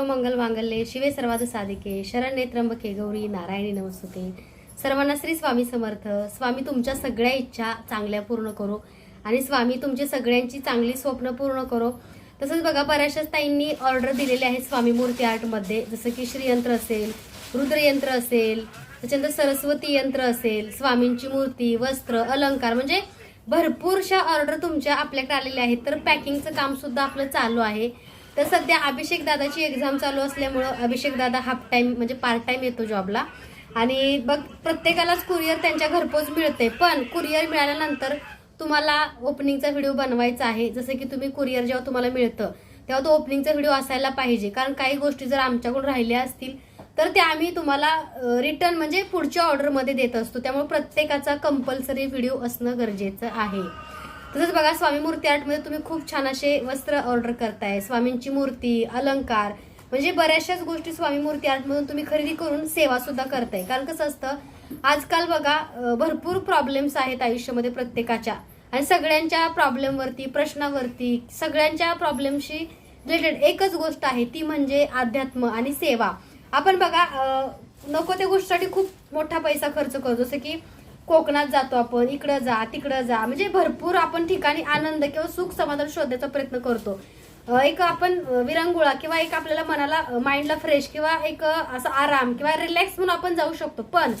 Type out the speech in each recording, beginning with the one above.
मंगल मांगल्ये शिवे सर्वाद साधिके शरण्ये त्र्यंबके गौरी नारायणी नमस्ते सर्वांना श्री स्वामी समर्थ. स्वामी तुमच्या सगळ्या इच्छा चांगल्या पूर्ण करो आणि स्वामी तुमची सगळ्यांची चांगली स्वप्न पूर्ण करो. तसंच बघा बऱ्याचशाच ताईंनी ऑर्डर दिलेली आहे स्वामी मूर्ती आर्टमध्ये जसं की श्रीयंत्र असेल रुद्रयंत्र असेल त्याच्यानंतर सरस्वती यंत्र असेल स्वामींची मूर्ती वस्त्र अलंकार म्हणजे भरपूरशा ऑर्डर तुमच्या आपल्याकडे आलेल्या आहेत. तर पॅकिंगचं काम सुद्धा आपलं चालू आहे. तर सध्या अभिषेक दादाची एक्झाम चालू असल्यामुळं अभिषेक दादा हाफ टाइम म्हणजे पार्ट टाइम येतो जॉबला आणि बघ प्रत्येकालाच कुरिअर त्यांच्या घरपोच मिळते. पण कुरिअर मिळाल्यानंतर तुम्हाला ओपनिंगचा व्हिडिओ बनवायचा आहे. जसं की तुम्ही कुरिअर जेव्हा तुम्हाला मिळतं तेव्हा तो ओपनिंगचा व्हिडिओ असायला पाहिजे. कारण काही गोष्टी जर आमच्याकडून राहिल्या असतील तर त्या आम्ही तुम्हाला रिटर्न म्हणजे पुढच्या ऑर्डरमध्ये देत असतो. त्यामुळे प्रत्येकाचा कंपल्सरी व्हिडिओ असणं गरजेचं आहे. तसंच बघा स्वामी मूर्ती आर्टमध्ये तुम्ही खूप छान असे वस्त्र ऑर्डर करताय. स्वामींची मूर्ती अलंकार म्हणजे बऱ्याचशाच गोष्टी स्वामी मूर्ती आर्टमधून तुम्ही खरेदी करून सेवा सुद्धा करताय. कारण कसं असतं आजकाल बघा भरपूर प्रॉब्लेम्स आहेत आयुष्यामध्ये प्रत्येकाच्या. आणि सगळ्यांच्या प्रॉब्लेमवरती प्रश्नावरती सगळ्यांच्या प्रॉब्लेमशी रिलेटेड एकच गोष्ट आहे ती म्हणजे अध्यात्म आणि सेवा. आपण बघा नको त्या गोष्टीसाठी खूप मोठा पैसा खर्च करतो जसं की कोकणात जातो आपण इकडं जा तिकडं जा. म्हणजे भरपूर आपण ठिकाणी आनंद किंवा सुख समाधान शोधण्याचा प्रयत्न करतो. एक आपण विरंगुळा किंवा एक आपल्याला मनाला माइंडला फ्रेश किंवा एक असं असा आराम किंवा रिलॅक्स म्हणून आपण जाऊ शकतो. पण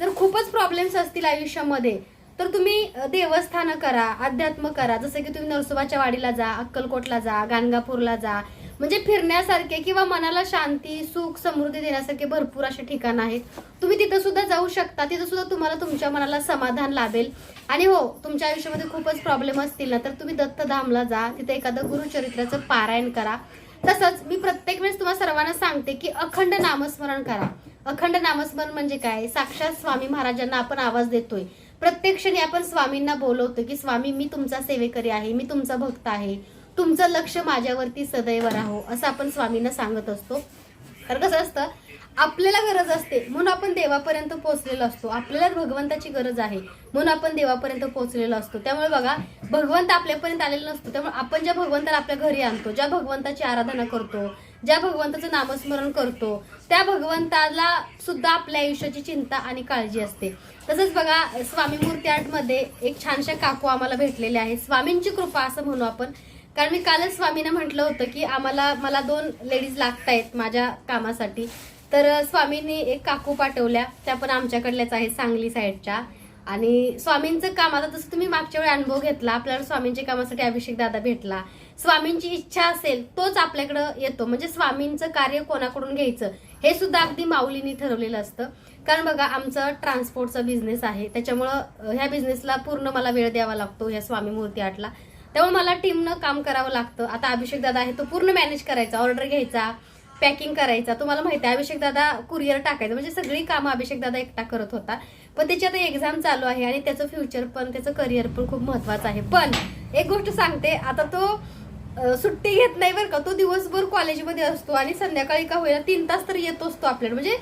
जर खूपच प्रॉब्लेम्स असतील आयुष्यामध्ये तर तुम्ही देवस्थानं करा अध्यात्म करा. जसं की तुम्ही नरसोबाच्या वाडीला जा अक्कलकोटला जा गाणगापूरला जा. म्हणजे फिरण्यासारखे किंवा मनाला शांती सुख समृद्धी देण्यासारखे भरपूर असे ठिकाण आहेत. तुम्ही तिथं सुद्धा जाऊ शकता. तिथं सुद्धा तुम्हाला तुमच्या मनाला समाधान लाभेल. आणि हो तुमच्या आयुष्यामध्ये खूपच प्रॉब्लेम असतील ना तर तुम्ही दत्तधामला जा. तिथे एखादं गुरुचरित्राचं पारायण करा. तसंच मी प्रत्येक वेळेस तुम्हाला सर्वांना सांगते की अखंड नामस्मरण करा. अखंड नामस्मरण म्हणजे काय? साक्षात स्वामी महाराजांना आपण आवाज देतोय. प्रत्येक क्षणी आपण स्वामींना बोलवतो की स्वामी मी तुमचा सेवेकरी आहे. मी तुमचा भक्त आहे. तुमचं लक्ष माझ्यावरती सदैव राहो असं आपण स्वामींना सांगत असतो. तर कसं असतं आपल्याला गरज असते म्हणून आपण देवापर्यंत पोहोचलेलो असतो. आपल्याला भगवंताची गरज आहे म्हणून आपण देवापर्यंत पोहोचलेलो असतो. त्यामुळे बघा भगवंत आपल्यापर्यंत आलेला नसतो. त्यामुळे आपण ज्या भगवंताला आपल्या घरी आणतो ज्या भगवंताची आराधना करतो ज्या भगवंताचं नामस्मरण करतो त्या भगवंताला सुद्धा आपल्या आयुष्याची चिंता आणि काळजी असते. तसंच बघा स्वामी मूर्ती आर्टमध्ये एक छानशा काकू आम्हाला भेटलेल्या आहे स्वामींची कृपा असं म्हणू आपण कारण मी कालच स्वामींना म्हटलं होतं की आम्हाला मला दोन लेडीज लागत आहेत माझ्या कामासाठी. तर स्वामींनी एक काकू पाठवल्या त्या पण आमच्याकडल्याच आहेत सांगली साईडच्या. आणि स्वामींचं काम आता जसं तुम्ही मागच्या वेळी अनुभव घेतला आपल्याला स्वामींच्या कामासाठी अभिषेक दादा भेटला. स्वामींची इच्छा असेल तोच आपल्याकडं येतो. म्हणजे स्वामींचं कार्य कोणाकडून घ्यायचं हे सुद्धा अगदी माऊलींनी ठरवलेलं असतं. कारण बघा आमचं ट्रान्सपोर्टचा बिझनेस आहे. त्याच्यामुळं ह्या बिझनेसला पूर्ण मला वेळ द्यावा लागतो ह्या स्वामी मूर्ती आटला त्यामुळे मला टीमनं काम करावं लागतं. आता अभिषेक दादा आहे तो पूर्ण मॅनेज करायचा ऑर्डर घ्यायचा पॅकिंग करायचा. तुम्हाला माहिती आहे अभिषेक दादा कुरिअर टाकायचं. म्हणजे सगळी कामं अभिषेक दादा एकटा करत होता. पण त्याची आता एक्झाम चालू आहे आणि त्याचं फ्युचर पण त्याचं करिअर पण खूप महत्वाचं आहे. पण एक गोष्ट सांगते आता तो सुट्टी घेत नाही बरं का. तो दिवसभर कॉलेजमध्ये असतो आणि संध्याकाळी का होईना तीन तास तर येत असतो आपल्याला. म्हणजे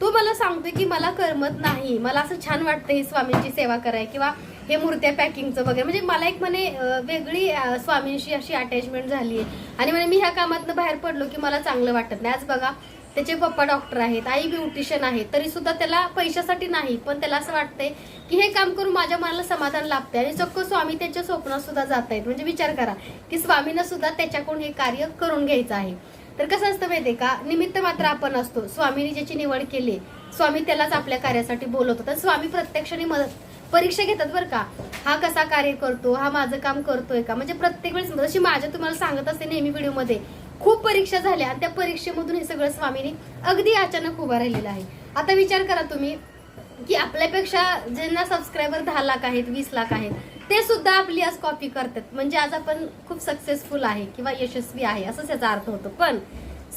तो मला सांगतोय की मला करमत नाही. मला असं छान वाटतं ही स्वामींची सेवा कराय किंवा हे मूर्त्या पॅकिंगचं वगैरे. म्हणजे मला एक म्हणे वेगळी स्वामींशी अशी अटॅचमेंट झाली आहे आणि म्हणे मी ह्या कामातनं बाहेर पडलो की मला चांगलं वाटत नाही. आज बघा त्याचे पप्पा डॉक्टर आहेत आई ब्युटिशियन आहे तरी सुद्धा त्याला पैशासाठी नाही पण त्याला असं वाटतंय की हे काम करून माझ्या मनाला समाधान लाभते आणि चक्क स्वामी त्याच्या स्वप्नात सुद्धा जात आहेत. म्हणजे विचार करा की स्वामीनं सुद्धा त्याच्याकडून हे कार्य करून घ्यायचं आहे. तर कसं असतं माहिती का? निमित्त मात्र आपण असतो. स्वामीने ज्याची निवड केली स्वामी त्यालाच आपल्या कार्यासाठी बोलवतो तर स्वामी प्रत्यक्षाने मदत परीक्षा घेतात बरं का. हा कसा कार्य करतो हा माझं काम करतोय का? म्हणजे प्रत्येक वेळेस जशी माझ्या तुम्हाला सांगत असते नेहमी व्हिडिओमध्ये. खूप परीक्षा झाल्या आणि त्या परीक्षेमधून हे सगळं स्वामीने अगदी अचानक उभा राहिलेलं आहे. आता विचार करा तुम्ही की आपल्यापेक्षा ज्यांना सबस्क्रायबर दहा लाख आहेत वीस लाख आहेत ते सुद्धा आपली आज कॉपी करतात. म्हणजे आज आपण खूप सक्सेसफुल आहे किंवा यशस्वी आहे असंच याचा अर्थ होतो. पण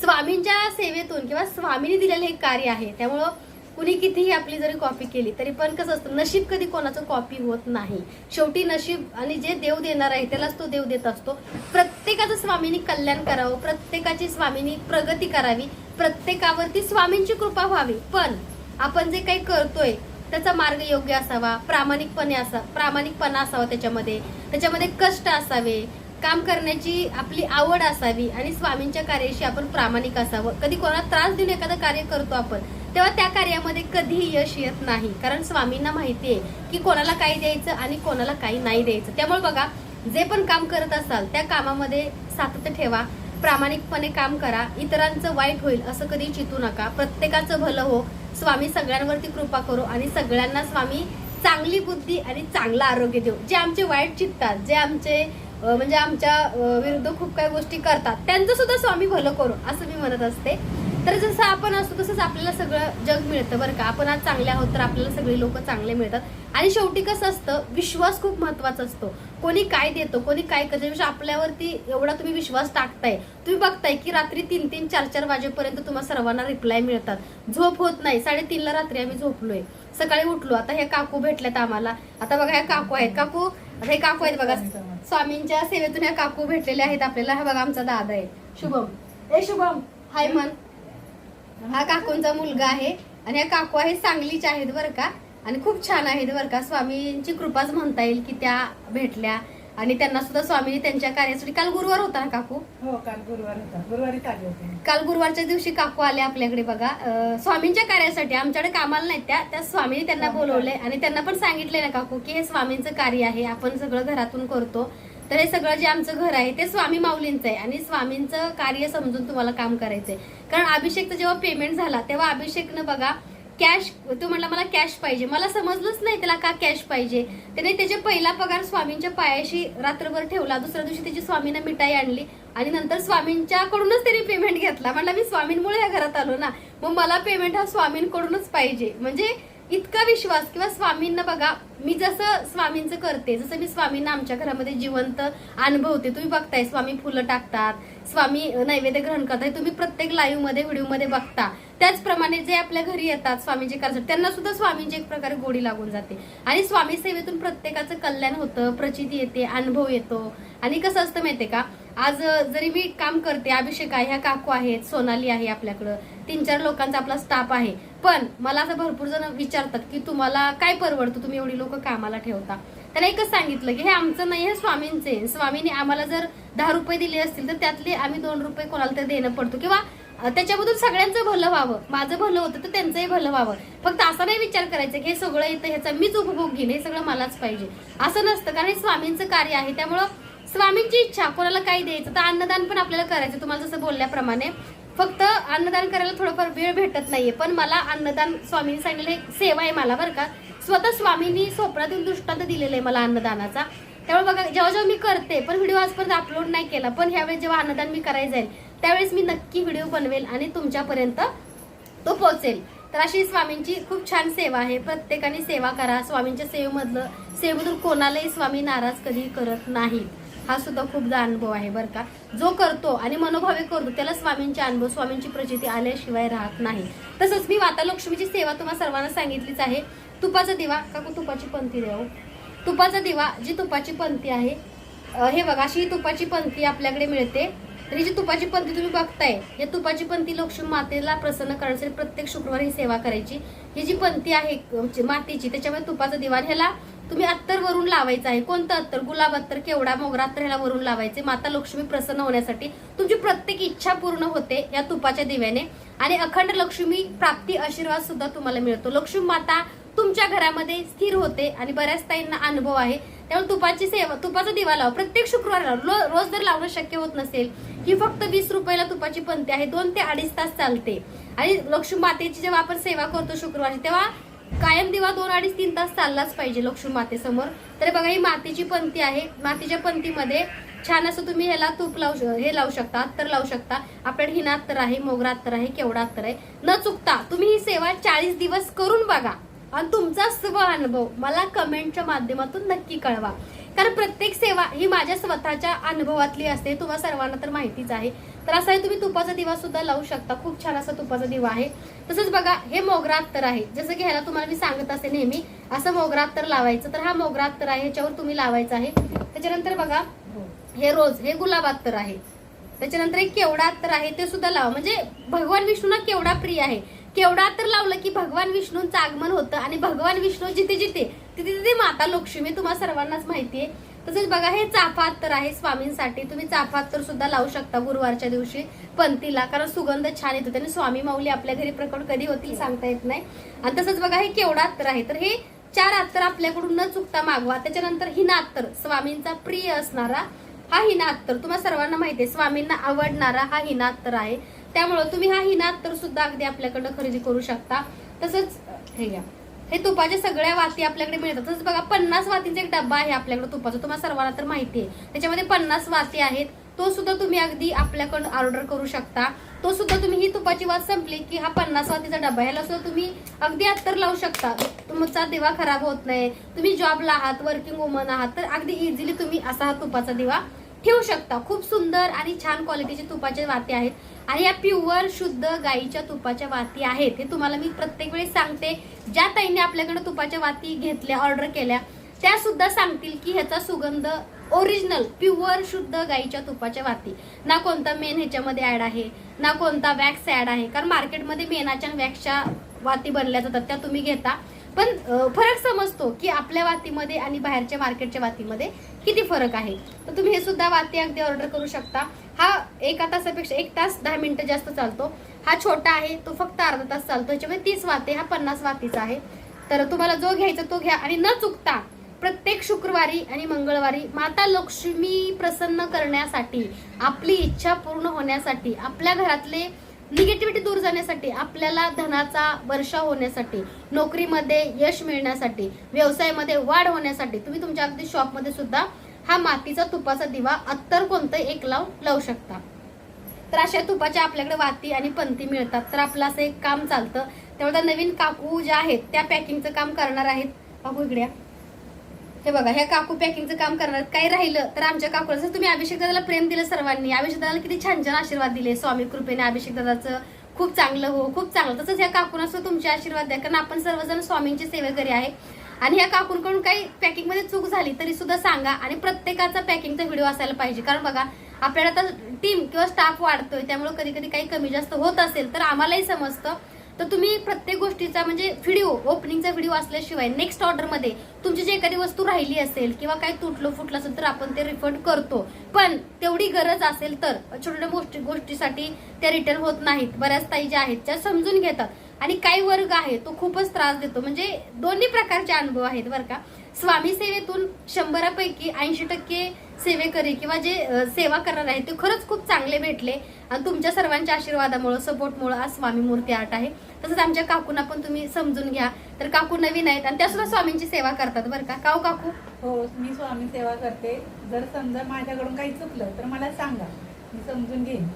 स्वामींच्या सेवेतून किंवा स्वामीने दिलेलं हे कार्य आहे त्यामुळं कुणी कितीही आपली जरी कॉपी केली तरी पण कसं असतं नशीब कधी कोणाचं कॉपी होत नाही. शेवटी नशीब आणि जे देव देणार आहे त्यालाच तो देव देत असतो. प्रत्येकाचं स्वामींनी कल्याण करावं प्रत्येकाची स्वामींनी प्रगती करावी प्रत्येकावरती स्वामींची कृपा व्हावी. पण आपण जे काही करतोय त्याचा मार्ग योग्य असावा प्रामाणिकपणे असा प्रामाणिकपणा असावा त्याच्यामध्ये. त्याच्यामध्ये कष्ट असावे काम करण्याची आपली आवड असावी आणि स्वामींच्या कार्याशी आपण प्रामाणिक असावं. कधी कोणाला त्रास देऊन एखादं कार्य करतो आपण तेव्हा त्या कार्यामध्ये कधीही यश येत नाही. कारण स्वामींना माहिती आहे की कोणाला काही द्यायचं आणि कोणाला काही नाही द्यायचं. त्यामुळे बघा जे पण काम करत असाल त्या कामामध्ये सातत्य ठेवा प्रामाणिकपणे काम करा इतरांचं वाईट होईल असं कधी चितू नका. प्रत्येकाचं भलं हो. स्वामी सगळ्यांवरती कृपा करू आणि सगळ्यांना स्वामी चांगली बुद्धी आणि चांगलं आरोग्य देऊ. जे आमचे वाईट चित्तात जे आमचे म्हणजे आमच्या विरुद्ध खूप काही गोष्टी करतात त्यांचं सुद्धा स्वामी भलं करू असं मी म्हणत असते. तर जसं आपण असतो तसंच आपल्याला सगळं जग मिळतं बरं का. आपण आज चांगले आहोत तर आपल्याला सगळे लोक चांगले मिळतात. आणि शेवटी कसं असतं विश्वास खूप महत्त्वाचा असतो. कोणी काय देतो कोणी काय करतो आपल्यावरती एवढा तुम्ही विश्वास टाकताय. तुम्ही बघताय की रात्री तीन तीन चार चार वाजेपर्यंत तुम्हाला सर्वांना रिप्लाय मिळतात. झोप होत नाही. साडेतीनला रात्री आम्ही झोपलोय. सकाळी उठलो. आता हे काकू भेटल्यात आम्हाला. आता बघा ह्या काकू आहेत. काकू आता हे काकू आहेत बघा. स्वामींच्या सेवेतून ह्या काकू भेटलेल्या आहेत आपल्याला. हा बघा आमचा दादा आहे. शुभम. ए शुभम. हाय मन हा काकूंचा मुलगा आहे आणि ह्या काकू आहेत सांगलीचे आहेत बरं का. आणि खूप छान आहेत बरं का. स्वामींची कृपाच म्हणता येईल की त्या भेटल्या. आणि त्यांना सुद्धा स्वामींनी त्यांच्या कार्यासाठी काल गुरुवार होता ना काकू? हो काल गुरुवार होता. गुरुवारी आले होते. काल गुरुवारच्या दिवशी काकू आले आपल्याकडे बघा. अं, स्वामींच्या कार्यासाठी आमच्याकडे कामाला नाहीत त्या. त्या स्वामींनी त्यांना बोलवले आणि त्यांना पण सांगितले ना काकू की हे स्वामींचं कार्य आहे. आपण सगळं घरातून करतो. तर हे सगळं जे आमचं घर आहे ते स्वामी माऊलींचं आहे आणि स्वामींचं कार्य समजून तुम्हाला काम करायचंय. कारण अभिषेकचं जेव्हा पेमेंट झाला तेव्हा अभिषेकनं बघा कॅश तो म्हणला मला कॅश पाहिजे. मला समजलंच नाही त्याला का कॅश पाहिजे. त्याने त्याचे पहिला पगार स्वामींच्या पायाशी रात्रभर ठेवला. दुसऱ्या दिवशी त्याची स्वामींना मिठाई आणली आणि नंतर स्वामींच्याकडूनच त्यांनी पेमेंट घेतला. म्हणला मी स्वामींमुळे या घरात आलो ना मग मला पेमेंट हा स्वामींकडूनच पाहिजे. म्हणजे इतका विश्वास किंवा स्वामींना बघा मी जसं स्वामींचं करते जसं मी स्वामींना आमच्या घरामध्ये जिवंत अनुभवते तुम्ही बघताय स्वामी फुलं टाकतात स्वामी नैवेद्य ग्रहण करताय तुम्ही प्रत्येक लाईव्हमध्ये व्हिडिओमध्ये बघता. त्याचप्रमाणे जे आपल्या घरी येतात स्वामींचे कार्य त्यांना सुद्धा स्वामींची एक प्रकारे गोडी लागून जाते. आणि स्वामी सेवेतून प्रत्येकाचं कल्याण होतं प्रचिती येते अनुभव येतो. आणि कसं असतं माहितीये का? आज जरी मी काम करते अभिषेक आहे ह्या काकू आहेत सोनाली आहे आपल्याकडं तीन चार लोकांचा आपला स्टाफ आहे पण मला असं भरपूर जण विचारतात की तुम्हाला काय परवडतं? तुम्ही एवढी लोक कामाला ठेवता. त्याला एकच सांगितलं की हे आमचं नाही हे स्वामींचे. आहे. स्वामींनी आम्हाला जर दहा रुपये दिले असतील तर त्यातले आम्ही दोन रुपये कोणाला तरी देणं पडतो. किंवा त्याच्यामधून सगळ्यांचं भलं व्हावं. माझं भलं होतं तर त्यांचंही भलं व्हावं. फक्त असा नाही विचार करायचा की हे सगळं येतं ह्याचा मीच उपभोग घेईन हे सगळं मलाच पाहिजे. असं नसतं कारण हे स्वामींचं कार्य आहे. त्यामुळं स्वामींची इच्छा कोणाला काही द्यायचं तर अन्नदान पण आपल्याला करायचं. तुम्हाला जसं बोलल्याप्रमाणे फक्त अन्नदान करायला थोडंफार वेळ भेटत नाहीये पण मला अन्नदान स्वामींनी सांगितलं एक सेवा आहे मला बरं का. स्वतः स्वामींनी स्वप्नातील दृष्टांत दिलेलं आहे मला अन्नदानाचा. त्यामुळे बघा जेव्हा जेव्हा मी करते पण व्हिडिओ आजपर्यंत अपलोड नाही केला पण ह्यावेळेस जेव्हा अन्नदान मी करायला जाईल त्यावेळेस मी नक्की व्हिडिओ बनवेल आणि तुमच्यापर्यंत तो पोहोचेल. तर अशी स्वामींची खूप छान सेवा आहे. प्रत्येकाने सेवा करा. स्वामींच्या सेवेमधलं सेवेमधून कोणालाही स्वामी नाराज कधी करत नाहीत. हा सुद्धा खूपदा अनुभव आहे बरं का. जो करतो आणि मनोभावे करतो त्याला स्वामींचे अनुभव स्वामींची प्रचिती आल्याशिवाय राहत नाही. तसंच मी वाता लक्ष्मीची सेवा तुम्हाला सर्वांना सांगितलीच आहे. तुपाचा दिवा काकू तुपाची पंथी देऊ हो. तुपाचा दिवा जी तुपाची पंथी आहे हे बघा अशी तुपाची पंथी आपल्याकडे मिळते. तरी जी तुपाची पंथी तुम्ही बघताय या तुपाची पंथी लक्ष्मी मातेला प्रसन्न करण्यासाठी प्रत्येक शुक्रवारी ही सेवा करायची. ही जी पंथी आहे म्हणजे मातीची त्याच्यामुळे तुपाचा दिवा ह्याला तुम्ही अत्तर वरून लावायचं आहे. कोणतं अत्तर? गुलाब अत्तर केवडा मोगरा अत्तर ह्याला वरून लावायचे. माता लक्ष्मी प्रसन्न होण्यासाठी तुमची प्रत्येक इच्छा पूर्ण होते या तुपाच्या दिव्याने. आणि अखंड लक्ष्मी प्राप्ती आशीर्वाद सुद्धा तुम्हाला मिळतो. लक्ष्मी माता तुमच्या घरामध्ये स्थिर होते आणि बऱ्याच ताईंना अनुभव आहे. त्यामुळे तुपाची सेवा तुपाचा दिवा लावा. प्रत्येक शुक्रवार रोज जर लावणं शक्य होत नसेल ही फक्त वीस रुपयाला तुपाची पंथी आहे. दोन ते अडीच तास चालते. आणि लक्ष्मी मातेची जेव्हा आपण सेवा करतो शुक्रवारी तेव्हा कायम दिवा दोन अडीच तीन तास चाललाच पाहिजे लक्ष्मी मातेसमोर. तर बघा ही मातीची पंथी आहे. मातीच्या पंथीमध्ये छान असं तुम्ही ह्याला तूप लावू श- हे लावू शकता अत्तर लावू शकता. आपल्याकडे हिना अत्तर आहे मोगरा अत्तर आहे केवडा अत्तर आहे. न चुकता तुम्ही ही सेवा चाळीस दिवस करून बघा. आणि तुमचा स्व अनुभव मला कमेंटच्या माध्यमातून नक्की कळवा. कारण प्रत्येक सेवा ही माझ्या स्वतःच्या अनुभवातली असते. तुम्हाला सर्वांना तर माहितीच आहे. तर असं आहे तुम्ही तुपाचा दिवा सुद्धा लावू शकता. खूप छान असा तुपाचा दिवा आहे. तसंच बघा हे मोगरा अत्तर आहे. जसं की ह्याला तुम्हाला मी सांगत असते नेहमी असं मोगरा अत्तर लावायचं. तर हा मोगरा अत्तर आहे ह्याच्यावर तुम्ही लावायचं आहे. त्याच्यानंतर बघा हे रोज हे गुलाब अत्तर आहे. त्याच्यानंतर एक केवडा अत्तर आहे ते सुद्धा लावा. म्हणजे भगवान विष्णूंना केवडा प्रिय आहे. केवढा अत्तर लावलं की भगवान विष्णूंचं आगमन होतं आणि भगवान विष्णू जिथे जिथे तिथे तिथे माता लक्ष्मी तुम्हाला सर्वांनाच माहितीये. तसेच बघा हे चाफा अत्तर आहे स्वामींसाठी. तुम्ही चाफा अत्तर सुद्धा लावू शकता गुरुवारच्या दिवशी पंतीला कारण सुगंध छान येतो. त्याने स्वामी माऊली आपल्या घरी प्रकट कधी होतील सांगता येत नाही. आणि तसंच बघा हे केवढा अत्तर आहे. तर हे चार अत्तर आपल्याकडून न चुकता मागवा. त्याच्यानंतर हिना अत्तर स्वामींचा प्रिय असणारा हा हिना अत्तर. तुम्हाला सर्वांना माहिती आहे स्वामींना आवडणारा हा हिना अत्तर आहे. त्यामुळं तुम्ही हा हिना अत्तर सुद्धा अगदी आपल्याकडनं खरेदी करू शकता. तसंच हे घ्या. हे तुपाच्या सगळ्या वाती आपल्याकडे मिळतात. तसंच बघा पन्नास वातींचा एक डब्बा आहे आपल्याकडे तुपाचा. तुम्हाला सर्वांना तर माहिती आहे. त्याच्यामध्ये पन्नास वाती आहेत. तो सुद्धा तुम्ही अगदी आपल्याकडून ऑर्डर करू शकता. तो सुद्धा तुम्ही ही तुपाची वात संपली की हा पन्नास वातीचा डबा ह्याला सुद्धा तुम्ही अगदी अत्तर लावू शकता. तुमचा दिवा खराब होत नाही. तुम्ही जॉबला आहात वर्किंग वुमन आहात तर अगदी इझिली तुम्ही असा हा तुपाचा दिवा ठेवू शकता. खूप सुंदर आणि छान क्वालिटीचे तुपाचे वाती आहेत. आणि या प्युअर शुद्ध गाईच्या तुपाच्या वाती आहेत. हे तुम्हाला मी प्रत्येक वेळेस सांगते. ज्या ताईने आपल्याकडे तुपाच्या वाती घेतल्या ऑर्डर केल्या त्या सुद्धा सांगतील की ह्याचा सुगंध ओरिजिनल प्युअर शुद्ध गाईच्या तुपाच्या वाती. ना कोणता मेन ह्याच्यामध्ये ऍड आहे ना कोणता वॅक्स ऍड आहे. कारण मार्केटमध्ये मेनाच्या वॅक्सच्या वाती बनल्या जातात त्या तुम्ही घेता. पण फरक समजतो की आपल्या वातीमध्ये आणि बाहेरच्या मार्केटच्या वातीमध्ये किती फरक आहे. तर तुम्ही हे सुद्धा वाती अगदी ऑर्डर करू शकता. हा एका तासापेक्षा एक तास दहा मिनिटं जास्त चालतो. हा छोटा आहे तो फक्त अर्धा तास चालतो. ह्याच्यामध्ये तीस वाते हा पन्नास वातीचा आहे. तर तुम्हाला जो घ्यायचा तो घ्या आणि न चुकता प्रत्येक शुक्रवारी आणि मंगळवारी माता लक्ष्मी प्रसन्न करण्यासाठी आपली इच्छा पूर्ण होण्यासाठी आपल्या घरातले निगेटिव्हिटी दूर जाण्यासाठी आपल्याला धनाचा वर्षा होण्यासाठी नोकरीमध्ये यश मिळण्यासाठी व्यवसायामध्ये वाढ होण्यासाठी तुम्ही तुमच्या अगदी शॉपमध्ये सुद्धा हा मातीचा तुपाचा दिवा अत्तर कोणतं एक लावून लावू शकता. तर अशा तुपाच्या आपल्याकडे वाती आणि पंथी मिळतात. तर आपलं असं एक काम चालतं. त्यामुळे नवीन काकू ज्या आहेत त्या पॅकिंगचं काम करणार आहेत. काकू इकड्या हे बघा ह्या काकू पॅकिंगचं काम करणार. काही राहिलं तर आमच्या काकूला जर तुम्ही अभिषेक दादाला प्रेम दिलं सर्वांनी अभिषेक दादाला किती छान छान आशीर्वाद दिले स्वामी कृपेने अभिषेक दादाचं. खूप चांगलं हो खूप चांगलं. तसंच ह्या काकून असं तुमचे आशीर्वाद द्या कारण आपण सर्वजण स्वामींचे सेवेकरी आहे. आणि ह्या काकूंकडून काही पॅकिंगमध्ये चूक झाली तरी सुद्धा सांगा आणि प्रत्येकाचा पॅकिंगचा व्हिडिओ असायला पाहिजे. कारण बघा आपल्याला आता टीम किंवा स्टाफ वाढतोय त्यामुळे कधी कधी काही कमी जास्त होत असेल तर आम्हालाही समजतं. तर तुम्ही प्रत्येक गोष्टीचा म्हणजे व्हिडिओ ओपनिंगचा व्हिडिओ असल्याशिवाय नेक्स्ट ऑर्डरमध्ये तुमची जी एखादी वस्तू राहिली असेल किंवा काही तुटलं फुटलं असेल तर आपण ते रिफंड करतो. पण तेवढी गरज असेल तर छोट्या छोट्या गोष्टी गोष्टीसाठी त्या रिटर्न होत नाहीत. बऱ्याच ताई ज्या आहेत त्या समजून घेतात. आणि काही वर्ग आहे तो खूपच त्रास देतो. म्हणजे दोन्ही प्रकारचे अनुभव आहेत बरं का. स्वामी सेवेतून शंभरापैकी ऐंशी टक्के सेवेकरी किंवा जे सेवा करणार आहेत ते खरंच खूप चांगले भेटले. आणि तुमच्या सर्वांच्या आशीर्वादामुळे सपोर्टमुळे आज स्वामी मूर्ती आर्ट आहे. तसंच आमच्या काकूंना पण तुम्ही समजून घ्या. तर काकू नवीन आहेत आणि त्या सुद्धा स्वामींची सेवा करतात बरं का. काऊ काकू? हो मी स्वामी सेवा करते. जर समजा माझ्याकडून काही चुकलं तर मला सांगा. मी समजून घेईन.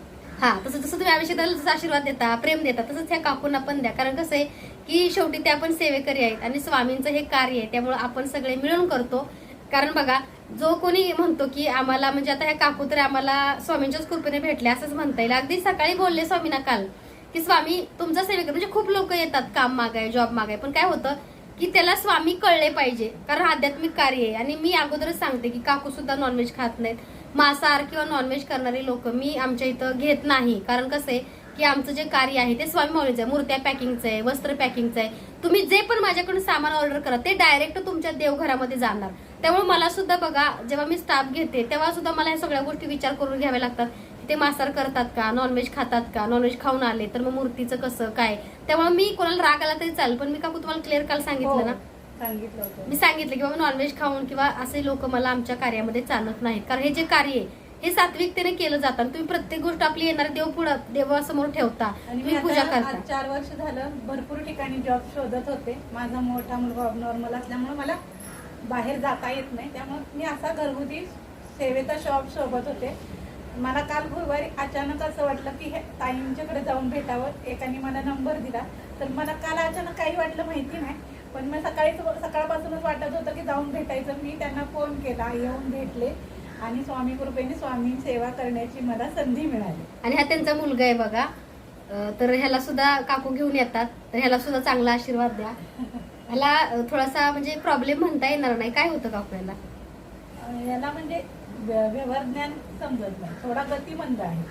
हा तसं जसं तुम्ही आयुष्याला जसं आशीर्वाद देता प्रेम देता. तसंच ह्या काकूंना पण द्या. कारण कसं आहे की शेवटी ते आपण सेवेकरी आहेत आणि स्वामींचं हे कार्य आहे त्यामुळे आपण सगळे मिळून करतो. कारण बघा जो कोणी म्हणतो की आम्हाला म्हणजे आता ह्या काकू तर आम्हाला स्वामींच्याच कृपेने भेटले असंच म्हणता येईल. अगदी सकाळी बोलले स्वामींना काल. की स्वामी तुमचा सेविका म्हणजे खूप लोक येतात काम मागाय जॉब मागाय. पण काय होतं की त्याला स्वामी कळले पाहिजे कारण आध्यात्मिक कार्य आहे. आणि मी अगोदरच सांगते की काकू सुद्धा नॉनव्हेज खात नाहीत. मांसाहार किंवा नॉनव्हेज करणारे लोक मी आमच्या इथं घेत नाही. कारण कसं आहे की आमचं जे कार्य आहे ते स्वामी माऊलीचं आहे. मूर्त्या पॅकिंगचं आहे वस्त्र पॅकिंगचं आहे. तुम्ही जे पण माझ्याकडून सामान ऑर्डर करा ते डायरेक्ट तुमच्या देवघरामध्ये जाणार. त्यामुळे मला सुद्धा बघा जेव्हा मी स्टाफ घेते तेव्हा सुद्धा मला ह्या सगळ्या गोष्टी विचार करून घ्याव्या लागतात. की ते मांसाहार करतात का? नॉनव्हेज खातात का? नॉनव्हेज खाऊन आले तर मग मूर्तीचं कसं काय? त्यामुळे मी कोणाला राग आला तरी चालेल पण मी काकू तुम्हाला क्लिअर काल सांगितलं ना? हो, सांगितलं होतं. मी सांगितलं की बाबा नॉनव्हेज खाऊन किंवा असे लोक मला आमच्या कार्यामध्ये चालत नाहीत. कारण हे जे कार्य आहे हे सात्विकतेने केलं जातं. तुम्ही प्रत्येक गोष्ट आपली येणाऱ्या देव पुढं देवासमोर ठेवता. मी तुम्ही पूजा करता. चार वर्ष झालं भरपूर ठिकाणी जॉब शोधत होते. माझा मोठा मुलगा नॉर्मल असल्यामुळे मला बाहेर जाता येत नाही. त्यामुळे मी असा घरगुती सेवेचा शॉप शोधत होते. मला काल गुरुवारी अचानक असं वाटलं की हे ताईंच्याकडे जाऊन भेटावं. एकाने मला नंबर दिला. तर मला काल अचानक काही वाटलं माहिती नाही. पण मग सकाळीच सकाळपासूनच वाटत होतं की जाऊन भेटायचं. मी त्यांना फोन केला. येऊन भेटले. आणि स्वामी कृपेने स्वामी सेवा करण्याची मला संधी मिळाली. आणि हा त्यांचा मुलगा आहे बघा. अं, तर ह्याला सुद्धा काकू घेऊन येतात. तर ह्याला सुद्धा चांगला आशीर्वाद द्या. ह्याला अं, थोडासा म्हणजे प्रॉब्लेम म्हणता येणार नाही. काय होतं काकू याला अं, याला म्हणजे व्य- व्यवहार ज्ञान समजत नाही. थोडा गतिमंद आहे.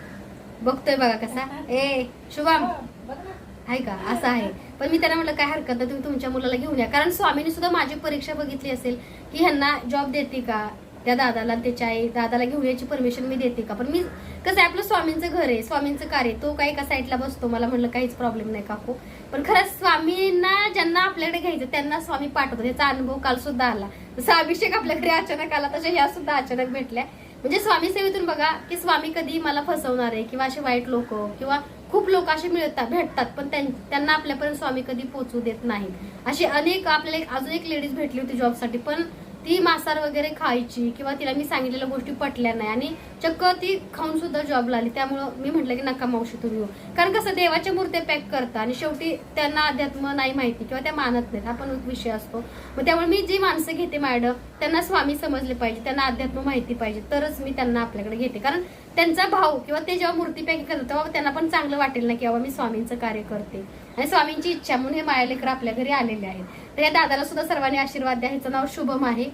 बघतोय बघा कसा. ए शुभम. हो, बघ ना. आहे का? असं आहे. पण मी त्यांना म्हटलं काय हरकत नाही तुम्ही तुमच्या मुलाला घेऊन या. कारण स्वामीने सुद्धा माझी परीक्षा बघितली असेल की ह्यांना जॉब देते का? त्या दादाला त्याच्या आई दादाला घेऊन याची परमिशन मी देते का? पण मी कसं आहे आपलं स्वामींचं घर आहे स्वामींचं कार्य आहे. तो काय एका साईडला बसतो मला म्हणलं काहीच प्रॉब्लेम नाही काकू. पण खरंच स्वामींना ज्यांना आपल्याकडे घ्यायचं त्यांना स्वामी पाठवतो याचा अनुभव काल सुद्धा आला. जसा अभिषेक आपल्याकडे अचानक आला तशा ह्या सुद्धा अचानक भेटल्या. म्हणजे स्वामी सेवेतून बघा की स्वामी कधी मला फसवणार आहे किंवा असे वाईट लोक किंवा खूप लोक असे मिळतात भेटतात पण त्यां- त्यांना आपल्यापर्यंत स्वामी कधी पोहोचू देत नाहीत. अशी अनेक आपल्याला एक- अजून एक लेडीज भेटली होती जॉबसाठी पण ती मांसार वगैरे खायची किंवा तिला मी सांगितलेल्या गोष्टी पटल्या नाही. आणि चक्क ती खाऊन सुद्धा जॉबला आली. त्यामुळं मी म्हटलं की नका मावशी तुम्ही येऊ. कारण कसं देवाच्या मूर्त्या पॅक करता आणि शेवटी त्यांना अध्यात्म नाही माहिती किंवा त्या मानत नाहीत. हा पण विषय असतो. मग त्यामुळे मी जी माणसं घेते मॅडम त्यांना स्वामी समजले पाहिजे. त्यांना अध्यात्म माहिती पाहिजे. तरच मी त्यांना आपल्याकडे घेते. कारण त्यांचा भाव किंवा ते जेव्हा मूर्ती पॅक करतात तेव्हा त्यांना पण चांगलं वाटेल ना की बाबा मी स्वामींचं कार्य करते. आणि स्वामींची इच्छा म्हणून हे मायालेकर आपल्या घरी आलेले आहेत. तर या दादाला सुद्धा सर्वांनी आशीर्वाद द्या. ह्याचं नाव शुभम आहे.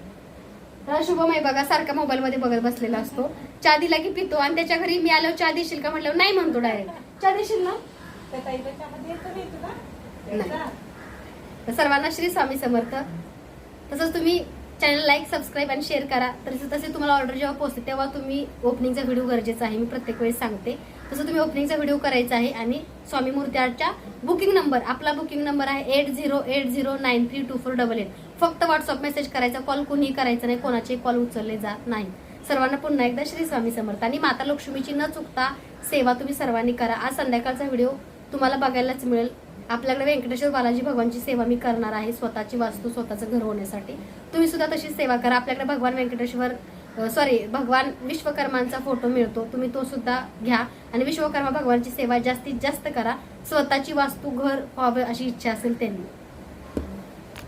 हा शुभम आहे बघा सारखा मोबाईल मध्ये बघत बसलेला असतो. चहा दिला की पितो आणि त्याच्या घरी मी आलो चहा देशील का म्हटलं नाही म्हणतो डायरेक्ट चहा देशील ना? नाही. सर्वांना श्री स्वामी समर्थ. तसंच तुम्ही चॅनल लाईक सबस्क्राईब आणि शेअर करा. तसे तसे तुम्हाला ऑर्डर जेव्हा पोहोचते तेव्हा तुम्ही ओपनिंगचा व्हिडिओ गरजेचा आहे. मी प्रत्येक वेळेस सांगते. तसं तुम्ही ओपनिंगचा व्हिडिओ करायचा आहे आणि स्वामी मूर्ती आर्टच्या बुकिंग नंबर आपला बुकिंग नंबर आहे eight zero eight zero nine three two four double eight फक्त व्हॉट्सअप मेसेज करायचा कॉल कोणीही करायचा नाही कोणाचे कॉल उचलले जात नाही सर्वांना पुन्हा एकदा श्री स्वामी समर्थ. आणि माता लक्ष्मीची न चुकता सेवा तुम्ही सर्वांनी करा. आज संध्याकाळचा व्हिडिओ तुम्हाला बघायलाच मिळेल. आपल्याकडे व्यंकटेश्वर बालाजी भगवानची सेवा मी करणार आहे स्वतःची वास्तू स्वतःचं घर होण्यासाठी. तुम्ही सुद्धा तशी सेवा करा. आपल्याकडे भगवान व्यंकटेश्वर सॉरी भगवान विश्वकर्मांचा फोटो मिळतो. तुम्ही तो सुद्धा घ्या आणि विश्वकर्मा भगवानची सेवा जास्तीत जास्त करा. स्वतःची वास्तू घर व्हावं अशी इच्छा असेल त्यांनी.